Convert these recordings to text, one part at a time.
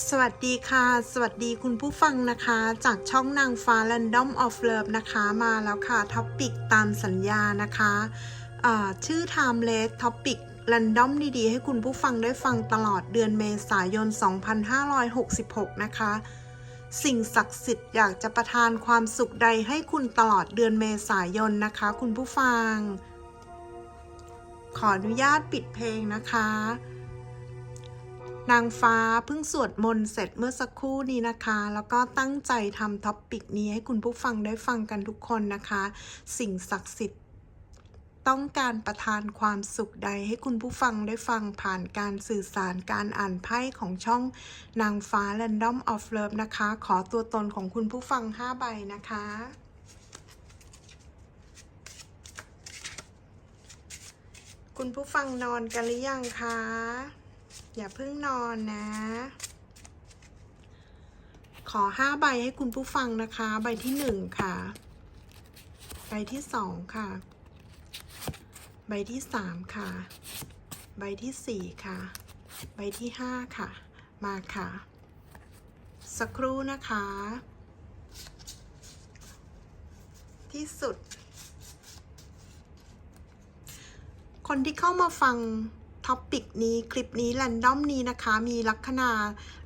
สวัสดีค่ะ สวัสดีคุณผู้ฟังนะคะ จากช่องนางฟ้า Random of Love นะคะ มาแล้วค่ะท็อปปิกตามสัญญานะคะชื่อ Timeless Topic Random ดีๆ ให้คุณผู้ฟังได้ฟังตลอดเดือนเมษายน 2566 นะคะ สิ่งศักดิ์สิทธิ์อยากจะประทานความสุขใดให้คุณตลอดเดือนเมษายนนะคะ คุณผู้ฟัง ขออนุญาตปิดเพลงนะคะ นางฟ้าเพิ่งสวดมนต์เสร็จเมื่อสักครู่นี้นะคะ แล้วก็ตั้งใจทำท็อปปิกนี้ให้คุณผู้ฟังได้ฟังกันทุกคนนะคะ สิ่งศักดิ์สิทธิ์ ต้องการประทานความสุขใดให้คุณผู้ฟังได้ฟังผ่านการสื่อสารการอ่านไพ่ของช่องนางฟ้า Random of Love นะคะ ขอตัวตนของคุณผู้ฟัง 5 ใบนะคะคุณผู้ฟังนอนกันหรือยังคะ อย่าเพิ่งนอนนะ ขอห้าใบให้คุณผู้ฟังนะคะ ใบที่หนึ่งค่ะ ใบที่สองค่ะ ใบที่สามค่ะ ใบที่สี่ค่ะ ใบที่ห้าค่ะ มาค่ะ สักครู่นะคะ ที่สุด คนที่เข้ามาฟัง ท็อปิกนี้คลิปนี้แรนดอมนี้นะคะ มีลัคนา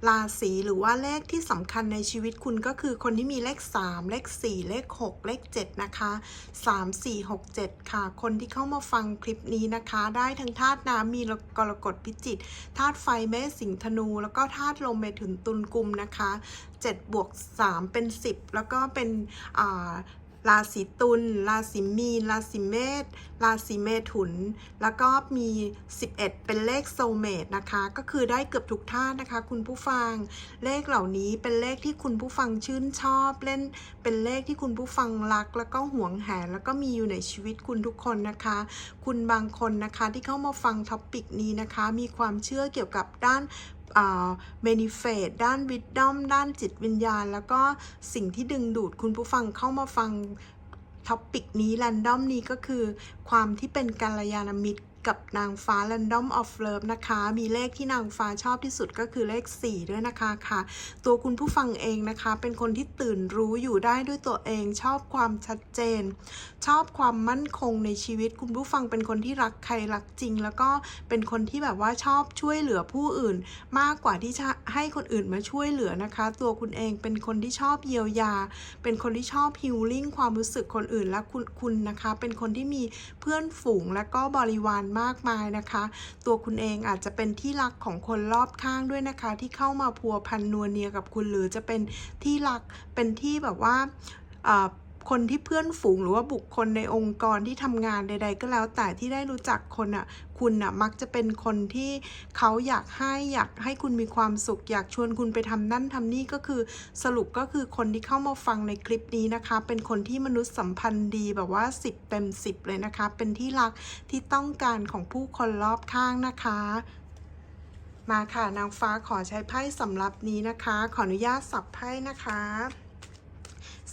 ราศีหรือว่าเลขที่สำคัญในชีวิตคุณก็คือคนที่มีเลข 3 เลข 4 เลข 6 เลข 7 นะคะ 3 4 6 7 ค่ะ คนที่เข้ามาฟังคลิปนี้นะคะ ได้ทั้งธาตุน้ำมีกรกฎพิจิตธาตุไฟเมษสิงห์ธนู แล้วก็ธาตุลมเมถุนตุลกุมนะคะ7บวก3เป็น 10 แล้วก็เป็นอ่า ราศีตุล ราศีมีน ราศีเมษ ราศีเมถุน แล้วก็มี 11 เป็นเลขโซเมตนะคะ ก็คือได้เกือบทุกท่านนะคะ คุณผู้ฟัง เลขเหล่านี้เป็นเลขที่คุณผู้ฟังชื่นชอบเล่น เป็นเลขที่คุณผู้ฟังรัก แล้วก็หวงแหนแล้วก็มีอยู่ในชีวิตคุณทุกคนนะคะ คุณบางคนนะคะที่เข้ามาฟังท็อปิกนี้นะคะ มีความเชื่อเกี่ยวกับด้าน เมนิเฟตด้านวิดดอมด้านจิตวิญญาณ แล้วก็สิ่งที่ดึงดูดคุณผู้ฟังเข้ามาฟังท็อปิกนี้แรนดอมนี้ก็คือความที่เป็นกัลยาณมิตร กับนางฟ้า Random of Love นะคะ มีเลขที่นางฟ้าชอบที่สุดก็คือเลข 4 ด้วยนะคะค่ะ ตัวคุณผู้ฟังเองนะคะ เป็นคนที่ตื่นรู้อยู่ได้ด้วยตัวเอง ชอบความชัดเจน ชอบความมั่นคงในชีวิต คุณผู้ฟังเป็นคนที่รักใครรักจริง แล้วก็เป็นคนที่แบบว่าชอบช่วยเหลือผู้อื่น มากกว่าที่จะให้คนอื่นมาช่วยเหลือนะคะ ตัวคุณเองเป็นคนที่ชอบเยียวยา เป็นคนที่ชอบฮิลลิ่งความรู้สึกคนอื่นและคุณคุณนะคะ เป็นคนที่มีเพื่อนฝูงและก็บริวารมากมายนะคะ ตัวคุณเองอาจจะเป็นที่รักของคนรอบข้างด้วยนะคะ ที่เข้ามาพัวพันนัวเนียกับคุณหรือจะเป็นที่รักเป็นที่แบบว่า คนที่เพื่อนฝูงหรือว่าบุคคลในองค์กรที่ทำงานใด ๆ ก็แล้วแต่ที่ได้รู้จักคนอะคุณอะมักจะเป็นคนที่เขาอยากให้อยากให้คุณมีความสุข อยากชวนคุณไปทำนั่นทำนี่ก็คือสรุปก็คือคนที่เข้ามาฟังในคลิปนี้นะคะ เป็นคนที่มนุษยสัมพันธ์ดีแบบว่า 10 เต็ม 10 เลยนะคะ เป็นที่รักที่ต้องการของผู้คนรอบข้างนะคะมาค่ะนางฟ้าขอใช้ไพ่สำหรับนี้นะคะ ขออนุญาตสับไพ่นะคะ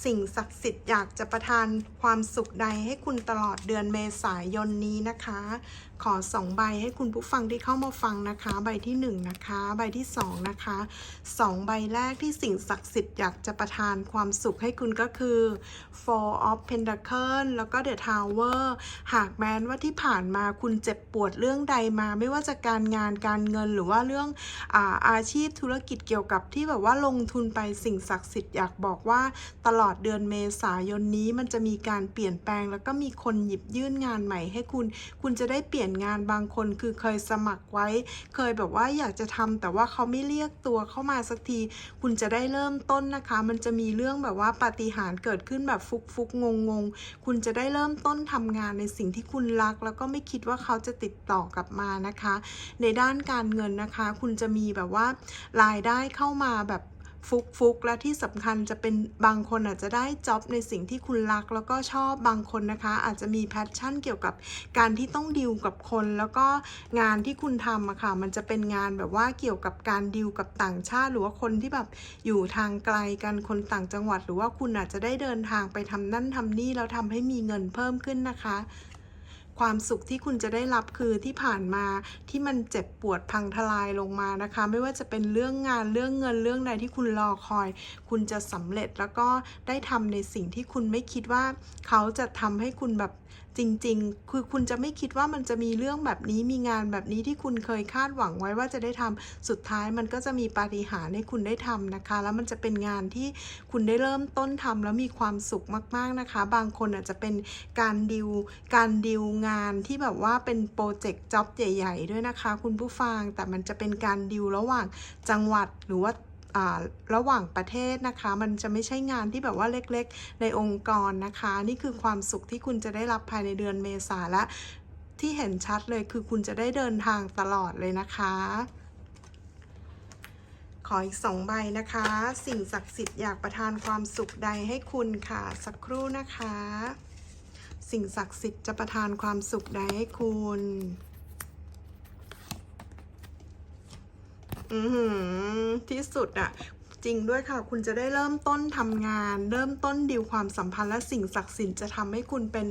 สิ่งศักดิ์สิทธิ์อยากจะประทานความสุขใดให้คุณตลอดเดือนเมษายนนี้นะคะ ขอสองใบให้คุณผู้ฟังที่เข้ามาฟังนะคะ ใบที่หนึ่งนะคะ ใบที่สองนะคะสองใบแรกที่สิ่งศักดิ์สิทธิ์อยากจะประทานความสุขให้คุณก็คือ Four of Pentacles แล้วก็ The Tower หากแม้นว่าที่ผ่านมาคุณเจ็บปวดเรื่องใดมา ไม่ว่าจะการงานการเงินหรือว่าเรื่องอาอาชีพธุรกิจเกี่ยวกับที่แบบว่าลงทุนไปสิ่งศักดิ์สิทธิ์อยากบอกว่าตลอดเดือนเมษายนนี้มันจะมีการเปลี่ยนแปลง แล้วก็มีคนหยิบยื่นงานใหม่ให้คุณ คุณจะได้เปลี่ยนงานบางคนคือเคยสมัครไว้ เคยแบบว่าอยากจะทำแต่ว่าเขาไม่เรียกตัวเข้ามาสักที คุณจะได้เริ่มต้นนะคะ มันจะมีเรื่องแบบว่าปาฏิหาริย์เกิดขึ้นแบบฟุกฟุกงงงๆคุณจะได้เริ่มต้นทำงานในสิ่งที่คุณรัก แล้วก็ไม่คิดว่าเขาจะติดต่อกลับมานะคะ ในด้านการเงินนะคะ คุณจะมีแบบว่ารายได้เข้ามาแบบ ฟุกฟุกและที่สำคัญจะเป็นบางคนอาจจะได้จ็อบในสิ่งที่คุณรัก แล้วก็ชอบบางคนนะคะ อาจจะมีแพชชั่นเกี่ยวกับการที่ต้องดิวกับคน แล้วก็งานที่คุณทำอะค่ะมันจะเป็นงานแบบว่าเกี่ยวกับการดิวกับต่างชาติ หรือว่าคนที่แบบอยู่ทางไกลกันคนต่างจังหวัด หรือว่าคุณอาจจะได้เดินทางไปทำนั่นทำนี่แล้วทำให้มีเงินเพิ่มขึ้นนะคะ ความสุขที่คุณจะได้รับคือที่ผ่านมาที่มันเจ็บปวดพังทลายลงมานะคะ ไม่ว่าจะเป็นเรื่องงานเรื่องเงินเรื่องใดที่คุณรอคอย คุณจะสำเร็จแล้วก็ได้ทำในสิ่งที่คุณไม่คิดว่า เขาจะทำให้คุณแบบ จริงๆ คือคุณจะไม่คิดว่ามันจะมีเรื่องแบบนี้มีงานแบบนี้ที่คุณเคยคาดหวังไว้ว่าจะได้ทำสุดท้ายมันก็จะมีปาฏิหาริย์ให้คุณได้ทำนะคะ แล้วมันจะเป็นงานที่คุณได้เริ่มต้นทำแล้วมีความสุขมากๆนะคะ บางคนอาจจะเป็นการดิวการดิวงานที่แบบว่าเป็นโปรเจกต์จ็อบใหญ่ ๆ ด้วยนะคะ คุณผู้ฟังแต่มันจะเป็นการดิวระหว่างจังหวัดหรือว่าอ่า ระหว่างประเทศนะคะ มันจะไม่ใช่งานที่แบบว่าเล็กๆ ในองค์กรนะคะ นี่คือความสุขที่คุณจะได้รับภายในเดือนเมษาและที่เห็นชัดเลยคือคุณจะได้เดินทางตลอดเลยนะคะ ขออีกสองใบนะคะ สิ่งศักดิ์สิทธิ์อยากประทานความสุขใดให้คุณค่ะ สักครู่นะคะ สิ่งศักดิ์สิทธิ์จะประทานความสุขใดให้คุณ อือหือที่สุดอะจริงด้วยค่ะ คุณจะได้เริ่มต้นทำงาน เริ่มต้นดิวความสัมพันธ์และสิ่งศักดิ์สิทธิ์จะทำให้คุณเป็น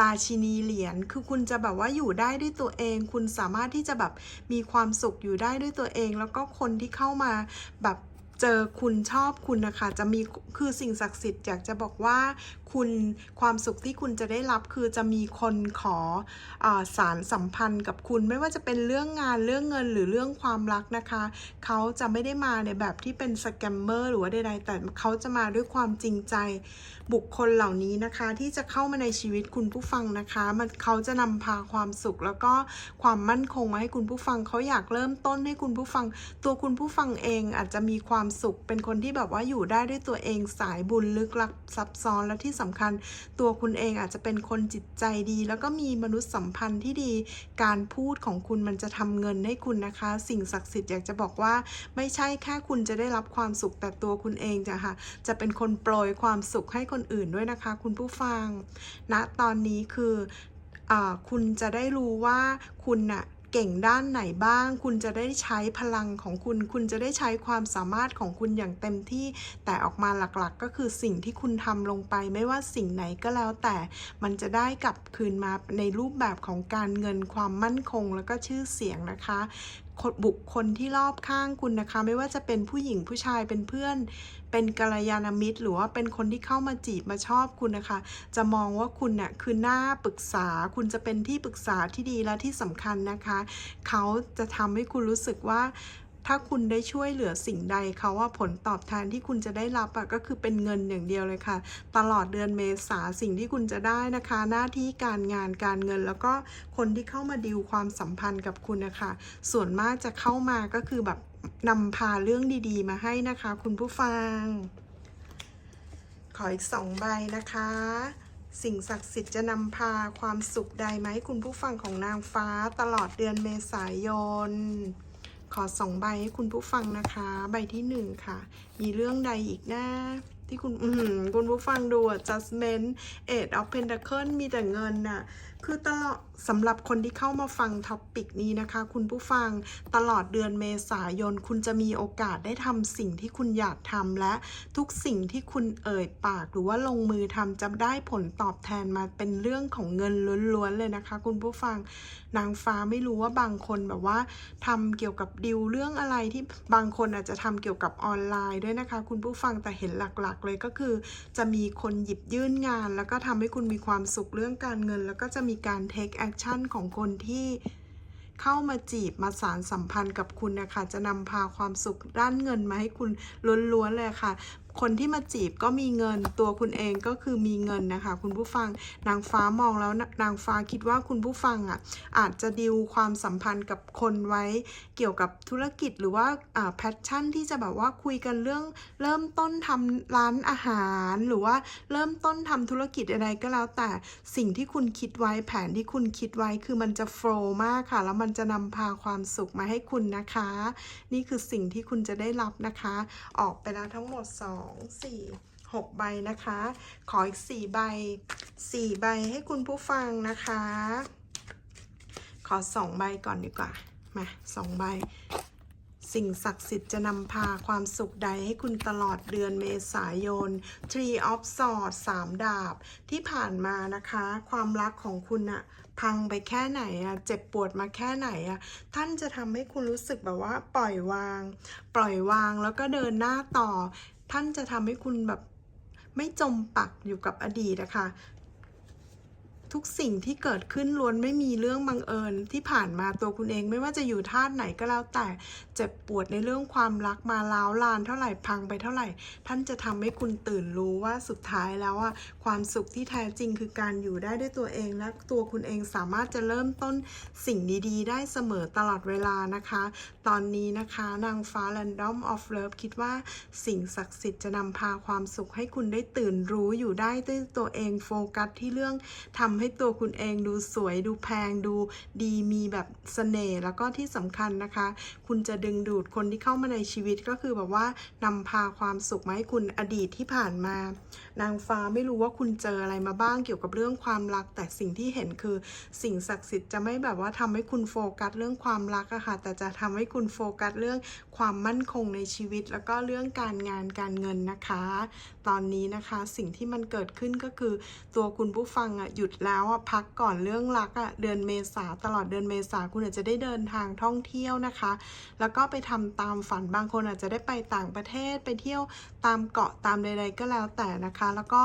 ราชินีเหรียญคือคุณจะแบบว่าอยู่ได้ด้วยตัวเอง คุณสามารถที่จะแบบมีความสุขอยู่ได้ด้วยตัวเอง แล้วก็คนที่เข้ามาแบบ เจอคุณชอบคุณนะคะ จะมีคือสิ่งศักดิ์สิทธิ์อยากจะบอกว่าคุณความสุขที่คุณจะได้รับคือจะมีคนขออสารสัมพันธ์กับคุณไม่ว่าจะเป็นเรื่องงานเรื่องเงินหรือเรื่องความรักนะคะ เขาจะไม่ได้มาในแบบที่เป็นสแกมเมอร์หรือว่าใดๆแต่เขาจะมาด้วยความจริงใจบุคคลเหล่านี้นะคะ ที่จะเข้ามาในชีวิตคุณผู้ฟังนะคะ มันเขาจะนำพาความสุขแล้วก็ความมั่นคงมาให้คุณผู้ฟังเขาอยากเริ่มต้นให้คุณผู้ฟัง ตัวคุณผู้ฟังเองอาจจะมีความสุข เป็นคนที่แบบว่าอยู่ได้ด้วยตัวเองสายบุญลึกลับซับซ้อนและที่สำคัญ ตัวคุณเองอาจจะเป็นคนจิตใจดี แล้วก็มีมนุษยสัมพันธ์ที่ดี การพูดของคุณมันจะทำเงินให้คุณนะคะ สิ่งศักดิ์สิทธิ์อยากจะบอกว่า ไม่ใช่แค่คุณจะได้รับความสุขแต่ตัวคุณเองจะค่ะจะเป็นคนโปรยความสุขให้คนอื่นด้วยนะคะ คุณผู้ฟังณตอนนี้คืออคุณจะได้รู้ว่าคุณน่ะ เก่งด้านไหนบ้าง คุณจะได้ใช้พลังของคุณ คุณจะได้ใช้ความสามารถของคุณอย่างเต็มที่ แต่ออกมาหลักๆ ก็คือสิ่งที่คุณทำลงไป ไม่ว่าสิ่งไหนก็แล้วแต่มันจะได้กลับคืนมาในรูปแบบของการเงินความมั่นคง แล้วก็ชื่อเสียงนะคะบุคคลที่รอบข้างคุณนะคะ ไม่ว่าจะเป็นผู้หญิงผู้ชายเป็นเพื่อน เป็นกัลยาณมิตร หรือว่าเป็นคนที่เข้ามาจีบมาชอบคุณนะคะ จะมองว่าคุณน่ะคือหน้าปรึกษา คุณจะเป็นที่ปรึกษาที่ดีและที่สำคัญนะคะ เขาจะทำให้คุณรู้สึกว่าถ้าคุณได้ช่วยเหลือสิ่งใดเขาว่าผลตอบแทนที่คุณจะได้รับอะก็คือเป็นเงินอย่างเดียวเลยค่ะ ตลอดเดือนเมษาสิ่งที่คุณจะได้นะคะ หน้าที่การงานการเงิน แล้วก็คนที่เข้ามาดิวความสัมพันธ์กับคุณนะคะ ส่วนมากจะเข้ามาก็คือแบบ นำพาเรื่องดีๆ มาให้นะคะ คุณผู้ฟัง ขออีกสองใบนะคะ สิ่งศักดิ์สิทธิ์จะนำพาความสุขใดมาให้คุณผู้ฟังของนางฟ้าตลอดเดือนเมษายน ขอสองใบให้คุณผู้ฟังนะคะ ใบที่หนึ่งค่ะ มีเรื่องใดอีกนะที่คุณคุณผู้ฟังดูอะ judgment eight of pentacle มีแต่เงินน่ะ คือตลอดสำหรับคนที่เข้ามาฟังท็อปปิกนี้นะคะ คุณผู้ฟังตลอดเดือนเมษายน คุณจะมีโอกาสได้ทำสิ่งที่คุณอยากทำและทุกสิ่งที่คุณเอ่ยปาก หรือว่าลงมือทำจะได้ผลตอบแทนมาเป็นเรื่องของเงินล้วนๆเลยนะคะ คุณผู้ฟังนางฟ้าไม่รู้ว่าบางคนแบบว่าทำเกี่ยวกับดิวเรื่องอะไรที่บางคนอาจจะทำเกี่ยวกับออนไลน์ด้วยนะคะ คุณผู้ฟังแต่เห็นหลักๆ เลยก็คือ จะมีคนหยิบยื่นงาน แล้วก็ทำให้คุณมีความสุขเรื่องการเงิน แล้วก็จะมีการ take action ของคนที่เข้ามาจีบมาสารสัมพันธ์กับคุณนะคะ จะนำพาความสุขด้านเงินมาให้คุณล้วนๆเลยค่ะ คนที่มาจีบก็มีเงินตัวคุณเองก็คือมีเงินนะคะ คุณผู้ฟังนางฟ้ามองแล้วนางฟ้าคิดว่าคุณผู้ฟังอะอาจจะดิวความสัมพันธ์กับคนไว้เกี่ยวกับธุรกิจหรือว่าอ่าแพชชั่นที่จะแบบว่าคุยกันเรื่องเริ่มต้นทำร้านอาหาร หรือว่าเริ่มต้นทำธุรกิจอะไรก็แล้วแต่สิ่งที่คุณคิดไว้แผนที่คุณคิดไว้คือมันจะโฟล์มากค่ะ แล้วมันจะนำพาความสุขมาให้คุณนะคะ นี่คือสิ่งที่คุณจะได้รับนะคะ ออกไปแล้วทั้งหมด2 4 6 ใบนะคะ ขออีก 4 ใบ 4 ใบให้คุณผู้ฟังนะคะ ขอ 2 ใบก่อนดีกว่า มา 2 ใบ สิ่งศักดิ์สิทธิ์จะนำพาความสุขใดให้คุณตลอดเดือนเมษายน Tree of Swords สามดาบ ที่ผ่านมานะคะ ความรักของคุณอะพังไปแค่ไหนอะเจ็บปวดมาแค่ไหนอะท่านจะทำให้คุณรู้สึกแบบว่าปล่อยวาง ปล่อยวางแล้วก็เดินหน้าต่อ ท่านจะทำให้คุณแบบไม่จมปักอยู่กับอดีตนะคะ ทุกสิ่งที่เกิดขึ้นล้วนไม่มีเรื่องบังเอิญที่ผ่านมาตัวคุณเองไม่ว่าจะอยู่ท่าตุไหนก็แล้วแต่เจ็บปวดในเรื่องความรักมาล้าวลานเท่าไหร่พังไปเท่าไหร่ ท่านจะทำให้คุณตื่นรู้ว่าสุดท้ายแล้วอะความสุขที่แท้จริงคือการอยู่ได้ด้วยตัวเองและตัวคุณเองสามารถจะเริ่มต้นสิ่งดีๆ ได้เสมอตลอดเวลานะคะ ตอนนี้นะคะนางฟ้า Random of Love คิดว่าสิ่งศักดิ์สิทธิ์จะนำพาความสุขให้คุณได้ตื่นรู้อยู่ได้ด้วยตัวเองโฟกัสที่เรื่องทำใให้ตัวคุณเองดูสวยดูแพงดูดีมีแบบเสน่ห์แล้วก็ที่สำคัญนะคะ คุณจะดึงดูดคนที่เข้ามาในชีวิตก็คือแบบว่านำพาความสุขมาให้คุณอดีตที่ผ่านมา นางฟ้าไม่รู้ว่าคุณเจออะไรมาบ้างเกี่ยวกับเรื่องความรัก แต่สิ่งที่เห็นคือสิ่งศักดิ์สิทธิ์จะไม่แบบว่าทำให้คุณโฟกัสเรื่องความรักอะค่ะแต่จะทำให้คุณโฟกัสเรื่องความมั่นคงในชีวิต แล้วก็เรื่องการงานการเงินนะคะ ตอนนี้นะคะสิ่งที่มันเกิดขึ้นก็คือตัวคุณผู้ฟังอะหยุดแล้วอะพักก่อนเรื่องรักอะเดือนเมษาตลอดเดือนเมษาคุณอาจจะได้เดินทางท่องเที่ยวนะคะ แล้วก็ไปทำตามฝันบางคนอาจจะได้ไปต่างประเทศไปเที่ยวตามเกาะตามใดๆก็แล้วแต่นะคะ แล้วก็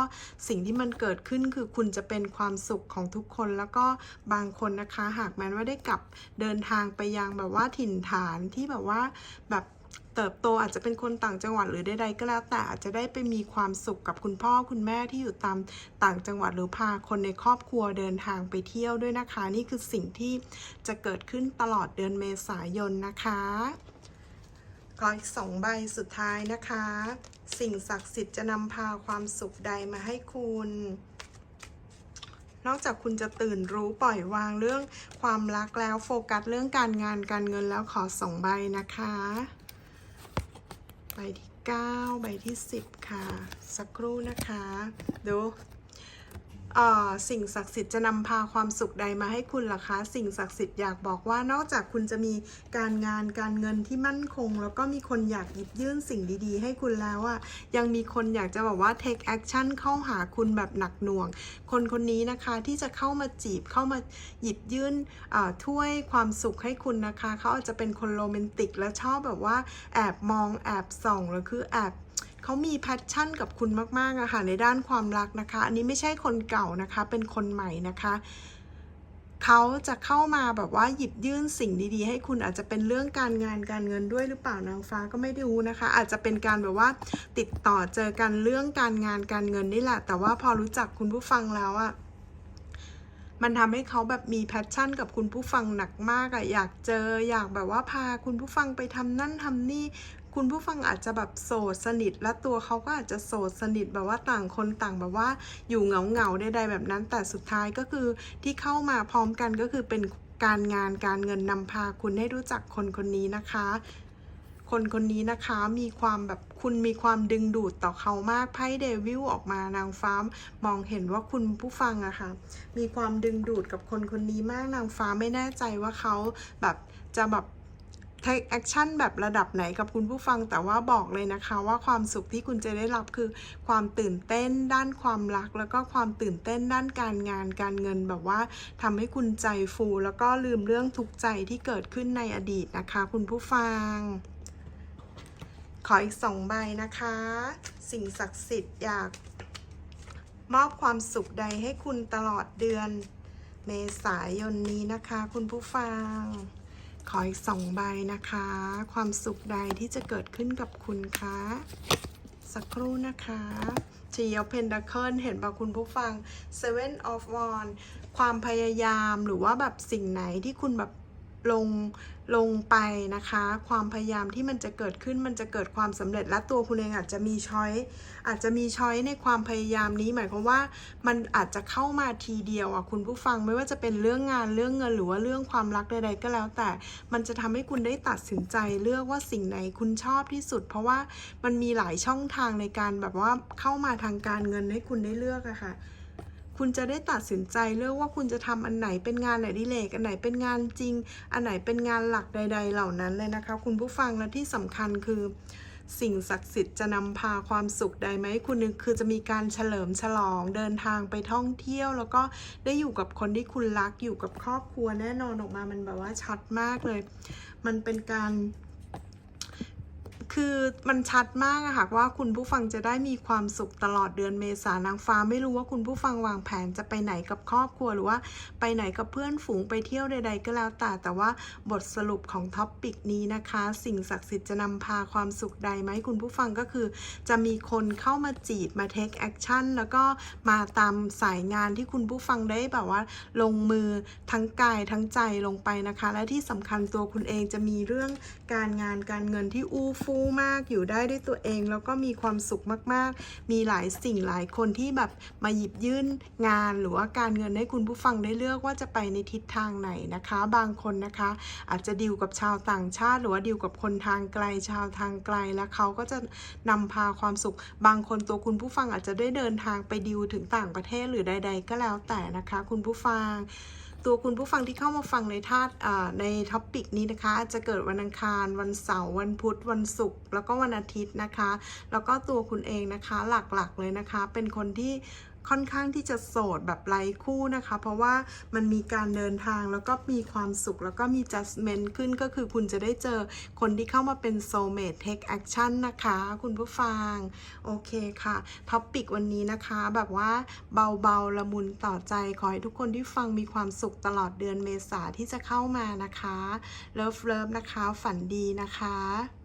สิ่งที่มันเกิดขึ้นคือคุณจะเป็นความสุขของทุกคนแล้วก็บางคนนะคะ หากแม้ว่าได้กลับเดินทางไปยังแบบว่าถิ่นฐานที่แบบว่าแบบ เติบโตอาจจะเป็นคนต่างจังหวัดหรือใดๆก็แล้วแต่อาจจะได้ไปมีความสุขกับคุณพ่อคุณแม่ที่อยู่ตามต่างจังหวัดหรือพาคนในครอบครัวเดินทางไปเที่ยวด้วยนะคะ นี่คือสิ่งที่จะเกิดขึ้นตลอดเดือนเมษายนนะคะขออีกสองใบสุดท้ายนะคะ สิ่งศักดิ์สิทธิ์จะนำพาความสุขใดมาให้คุณนอกจากคุณจะตื่นรู้ปล่อยวางเรื่องความรักแล้วโฟกัสเรื่องการงานการเงินแล้วขอสองใบนะคะ ใบที่ 9 ใบที่ 10 ค่ะ สักครู่นะคะ ดู สิ่งศักดิ์สิทธิ์จะนำพาความสุขใดมาให้คุณล่ะคะ สิ่งศักดิ์สิทธิ์อยากบอกว่านอกจากคุณจะมีการงานการเงินที่มั่นคง แล้วก็มีคนอยากหยิบยื่นสิ่งดีๆ ให้คุณแล้วอะยังมีคนอยากจะบอกว่า take action เข้าหาคุณแบบหนักหน่วง คนคนนี้นะคะที่จะเข้ามาจีบเข้ามาหยิบยื่นถ้วยความสุขให้คุณนะคะ เขาอาจจะเป็นคนโรแมนติกและชอบแบบว่าแอบมองแอบส่องหรือคือแอบ เขามีแพชชั่นกับคุณมากๆอะค่ะในด้านความรักนะคะ อันนี้ไม่ใช่คนเก่านะคะ เป็นคนใหม่นะคะเขาจะเข้ามาแบบว่าหยิบยื่นสิ่งดีๆ ให้คุณอาจจะเป็นเรื่องการงานการเงินด้วยหรือเปล่านางฟ้าก็ไม่ได้รู้นะคะ อาจจะเป็นการแบบว่าติดต่อเจอกันเรื่องการงานการเงินนี่แหละ แต่ว่าพอรู้จักคุณผู้ฟังแล้วอะมันทำให้เขาแบบมีแพชชั่นกับคุณผู้ฟังหนักมากอะอยากเจออยากแบบว่าพาคุณผู้ฟังไปทำนั่นทำนี่ คุณผู้ฟังอาจจะแบบโสดสนิท และตัวเขาก็อาจจะโสดสนิทแบบว่าต่างคนต่างแบบว่าอยู่เหงาเหงาใดๆแบบนั้น แต่สุดท้ายก็คือที่เข้ามาพร้อมกันก็คือเป็นการงานการเงินนำพาคุณให้รู้จักคนคนนี้นะคะ คนคนนี้นะคะมีความแบบคุณมีความดึงดูดต่อเขามากไพ่เดวิลออกมานางฟ้ามองเห็นว่าคุณผู้ฟังอะค่ะมีความดึงดูดกับคนคนนี้มากนางฟ้าไม่แน่ใจว่าเขาแบบจะแบบ take action แบบระดับไหนกับคุณผู้ฟัง แต่ว่าบอกเลยนะคะว่าความสุขที่คุณจะได้รับคือความตื่นเต้นด้านความรัก แล้วก็ความตื่นเต้นด้านการงานการเงินแบบว่าทำให้คุณใจฟู แล้วก็ลืมเรื่องทุกข์ใจที่เกิดขึ้นในอดีตนะคะ คุณผู้ฟัง ขออีกสองใบนะคะ สิ่งศักดิ์สิทธิ์อยากมอบความสุขใดให้คุณตลอดเดือน เมษายนนี้นะคะ คุณผู้ฟัง ขออีกสองใบนะคะ ความสุขใดที่จะเกิดขึ้นกับคุณคะสักครู่นะคะชียเพนดาเคิลเห็นป่ะคุณผู้ฟัง Seven of w a n d ความพยายามหรือว่าแบบสิ่งไหนที่คุณแบบ ลงลงไปนะคะ ความพยายามที่มันจะเกิดขึ้นมันจะเกิดความสำเร็จและตัวคุณเองอาจจะมีช้อยอาจจะมีช้อยในความพยายามนี้หมายความว่ามันอาจจะเข้ามาทีเดียวอะคุณผู้ฟังไม่ว่าจะเป็นเรื่องงานเรื่องเงินหรือว่าเรื่องความรักใดๆก็แล้ว แต่มันจะทำให้คุณได้ตัดสินใจเลือกว่าสิ่งไหนคุณชอบที่สุด เพราะว่ามันมีหลายช่องทางในการแบบว่าเข้ามาทางการเงินให้คุณได้เลือกอะค่ะ คุณจะได้ตัดสินใจเลือกว่าคุณจะทำอันไหนเป็นงานไหนดิเลกอันไหนเป็นงานจริง อันไหนเป็นงานหลักใด ๆ เหล่านั้นเลยนะคะ คุณผู้ฟังและที่สำคัญคือสิ่งศักดิ์สิทธิ์จะนำพาความสุขใดไหมคุณนึกคือจะมีการเฉลิมฉลองเดินทางไปท่องเที่ยว แล้วก็ได้อยู่กับคนที่คุณรักอยู่กับครอบครัวแน่นอนออกมามันแบบว่าชัดมากเลย มันเป็นการ คือมันชัดมากอะค่ะว่าคุณผู้ฟังจะได้มีความสุขตลอดเดือนเมษานางฟ้าไม่รู้ว่าคุณผู้ฟังวางแผนจะไปไหนกับครอบครัวหรือว่าไปไหนกับเพื่อนฝูงไปเที่ยวใด ๆ ก็แล้วแต่แต่ว่าบทสรุปของท็อปปิกนี้นะคะ สิ่งศักดิ์สิทธิ์จะนำพาความสุขใดไหมคุณผู้ฟังก็คือ จะมีคนเข้ามาจีบมาเทคแอคชั่นแล้วก็มาตามสายงานที่คุณผู้ฟังได้แบบว่า ลงมือทั้งกายทั้งใจลงไปนะคะ และที่สำคัญตัวคุณเองจะมีเรื่องการงานการเงินที่อู้ฟู่มากอยู่ได้ด้วยตัวเอง แล้วก็มีความสุขมากๆ มีหลายสิ่งหลายคนที่แบบมาหยิบยื่นงานหรือว่าการเงินให้คุณผู้ฟังได้เลือกว่าจะไปในทิศทางไหนนะคะ บางคนนะคะ อาจจะดีลกับชาวต่างชาติ หรือว่าดีลกับคนทางไกลชาวทางไกลแล้วเขาก็จะนำพาความสุข บางคนตัวคุณผู้ฟังอาจจะได้เดินทางไปดีลถึงต่างประเทศหรือใด ๆ ก็แล้วแต่นะคะ คุณผู้ฟัง ตัวคุณผู้ฟังที่เข้ามาฟังในธาตุอ่าในท็อปปิกนี้นะคะ จะเกิดวันอังคาร วันเสาร์วันพุธวันศุกร์แล้วก็วันอาทิตย์นะคะ แล้วก็ตัวคุณเองนะคะหลักๆเลยนะคะ เป็นคนที่ ค่อนข้างที่จะโสดแบบไร้คู่นะคะ เพราะว่ามันมีการเดินทางแล้วก็มีความสุขแล้วก็มี judgment ขึ้นก็คือคุณจะได้เจอคนที่เข้ามาเป็น soulmate take action นะคะ คุณผู้ฟัง โอเคค่ะท็อปปิกวันนี้นะคะ แบบว่าเบาๆ ละมุนต่อใจ ขอให้ทุกคนที่ฟังมีความสุขตลอดเดือนเมษาที่จะเข้ามานะคะ เลิฟเลิฟนะคะ ฝันดีนะคะ